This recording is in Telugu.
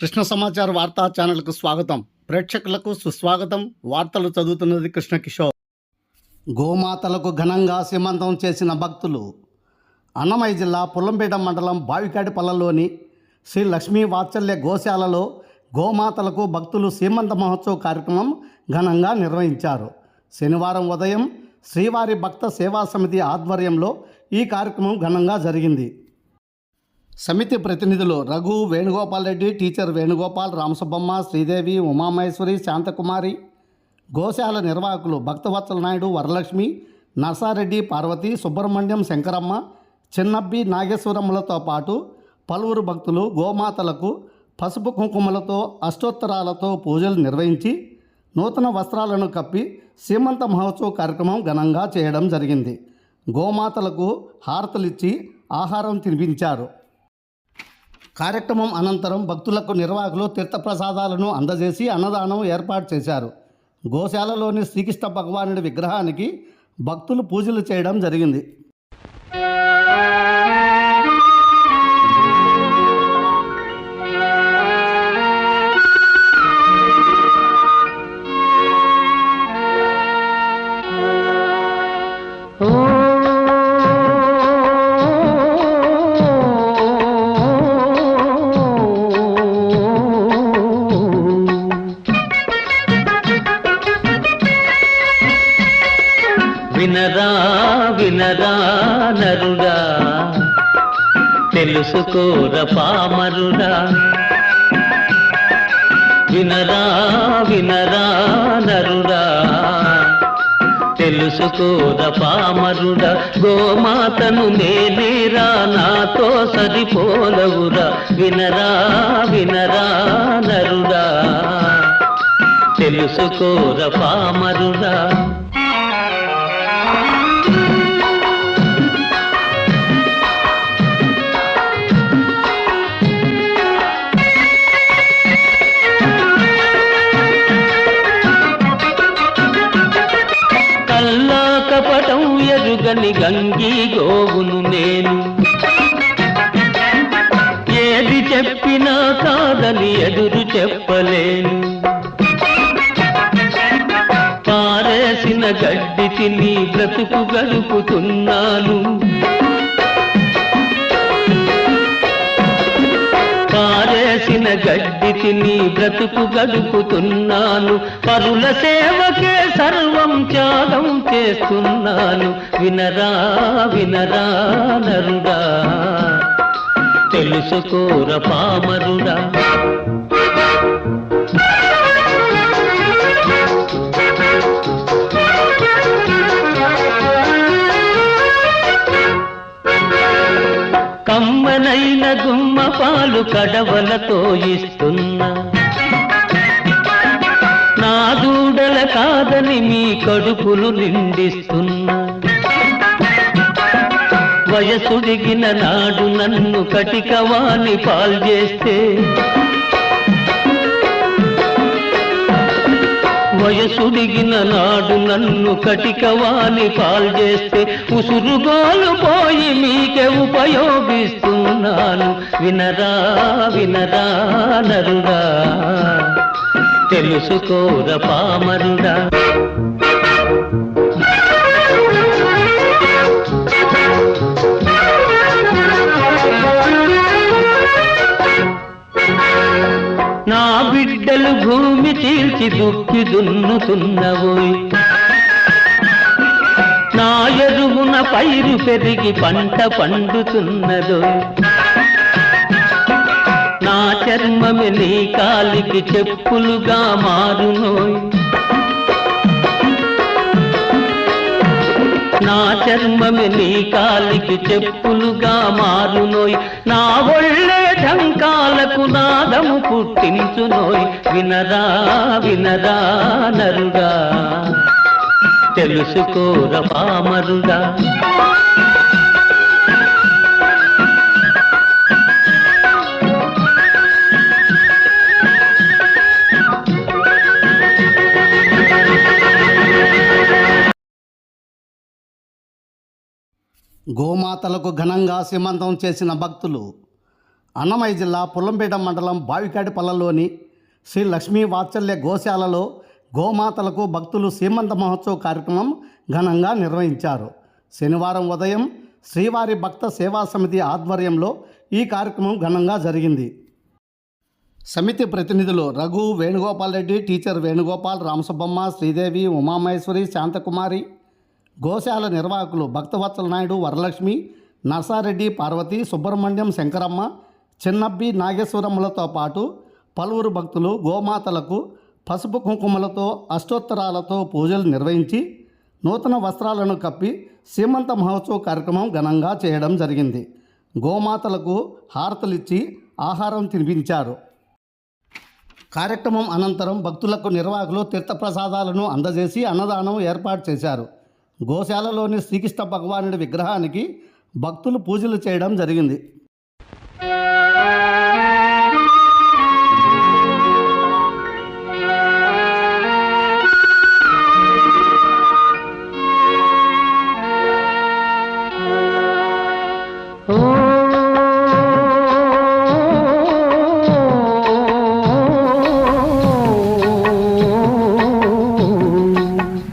కృష్ణ సమాచార వార్తా ఛానల్కు స్వాగతం. ప్రేక్షకులకు సుస్వాగతం. వార్తలు చదువుతున్నది కృష్ణ కిషోర్. గోమాతలకు ఘనంగా సీమంతం చేసిన భక్తులు అన్నమయ్య జిల్లా పుల్లంపేట మండలం బావికాటిపల్లెలోని శ్రీ లక్ష్మీ వాత్సల్య గోశాలలో గోమాతలకు భక్తులు సీమంత మహోత్సవ కార్యక్రమం ఘనంగా నిర్వహించారు. శనివారం ఉదయం శ్రీవారి భక్త సేవా సమితి ఆధ్వర్యంలో ఈ కార్యక్రమం ఘనంగా జరిగింది. సమితి ప్రతినిధులు రఘు వేణుగోపాల్ రెడ్డి టీచర్ వేణుగోపాల్ రామసుబ్బమ్మ శ్రీదేవి ఉమామహేశ్వరి శాంతకుమారి గోశాల నిర్వాహకులు భక్తవత్సల నాయుడు వరలక్ష్మి నర్సారెడ్డి పార్వతి సుబ్రహ్మణ్యం శంకరమ్మ చిన్నబ్బి నాగేశ్వరములతో పాటు పలువురు భక్తులు గోమాతలకు పసుపు కుంకుమలతో అష్టోత్తరాలతో పూజలు నిర్వహించి నూతన వస్త్రాలను కప్పి సీమంత మహోత్సవ కార్యక్రమం ఘనంగా చేయడం జరిగింది. గోమాతలకు హారతలిచ్చి ఆహారం తినిపించారు. కార్యక్రమం అనంతరం భక్తులకు నిర్వాహకులు తీర్థప్రసాదాలను అందజేసి అన్నదానం ఏర్పాటు చేశారు. గోశాలలోని శ్రీకృష్ణ భగవానుడి విగ్రహానికి భక్తులు పూజలు చేయడం జరిగింది. వినరా వినరా నరుడా. తెలుసుకోర పామరుడా. వినరా వినరా నరుడా. తెలుసుకోర పామరుడా. గోమాతను నేనేరా నాతో సరిపోలవురా. వినరా వినరా నరుడా. తెలుసుకోర పామరుడా. ఎరుగని గంగి గోవును నేను. ఏది చెప్పినా కాదని ఎదురు చెప్పలేను. పారేసిన గడ్డి తిని బ్రతుకు గడుపుతున్నాను. పారేసిన గడ్డి తిని బ్రతుకు గడుపుతున్నాను. పరుల సేవకే సర్వం త్యాగం చేస్తున్నాను. వినరా వినరా నరుడా. తెలుసుకోర పామరుడా కమ్మనైన గుమ్మ పాలు కడవలతో ఇస్తున్నా. నా దూడల కాదని మీ కడుపులు నిండిస్తున్నా. వయసుడిగిన నాడు నన్ను కటికవాణి పాల్చేస్తే. వయసుడిగిన నాడు నన్ను కటికవాణి పాల్చేస్తే ఉసురుగోలు పోయి మీకే ఉపయోగిస్తున్నాను. వినరా వినరా నరుడా. తెలుసుకోర పామరుడా. బిడ్డలు భూమి తీర్చి దుక్కి దున్నుతున్నవోయ్. నా ఎరువున పైరు పెరిగి పంట పండుతున్నదో నా చర్మమే నీ కాలికి చెప్పులుగా మారునోయ్. నా చర్మమే నీ కాలికి చెప్పులుగా మారునోయ్. నా ఒళ్ళే ఢంకాలకు నాదము పుట్టించునోయ్. వినరా వినరా నరుడా. తెలుసుకోర పామరుడా గోమాతలకు ఘనంగా సీమంతం చేసిన భక్తులు అన్నమయ్య జిల్లా పుల్లంపేట మండలం బావికాడిపల్లలోని శ్రీ లక్ష్మీ వాత్సల్య గోశాలలో గోమాతలకు భక్తులు సీమంత మహోత్సవ కార్యక్రమం ఘనంగా నిర్వహించారు. శనివారం ఉదయం శ్రీవారి భక్త సేవా సమితి ఆధ్వర్యంలో ఈ కార్యక్రమం ఘనంగా జరిగింది. సమితి ప్రతినిధులు రఘు వేణుగోపాల్ రెడ్డి టీచర్ వేణుగోపాల్ రామసుబ్బమ్మ శ్రీదేవి ఉమామహేశ్వరి శాంతకుమారి గోశాల నిర్వాహకులు భక్తవత్సల నాయుడు వరలక్ష్మి నర్సారెడ్డి పార్వతి సుబ్రహ్మణ్యం శంకరమ్మ చిన్నబ్బి నాగేశ్వరములతో పాటు పలువురు భక్తులు గోమాతలకు పసుపు కుంకుమలతో అష్టోత్తరాలతో పూజలు నిర్వహించి నూతన వస్త్రాలను కప్పి సీమంత మహోత్సవ కార్యక్రమం ఘనంగా చేయడం జరిగింది. గోమాతలకు హారతలిచ్చి ఆహారం తినిపించారు. కార్యక్రమం అనంతరం భక్తులకు నిర్వాహకులు తీర్థప్రసాదాలను అందజేసి అన్నదానం ఏర్పాటు చేశారు. గోశాలలోని శ్రీకృష్ణ భగవానుడి విగ్రహానికి భక్తులు పూజలు చేయడం జరిగింది. Oh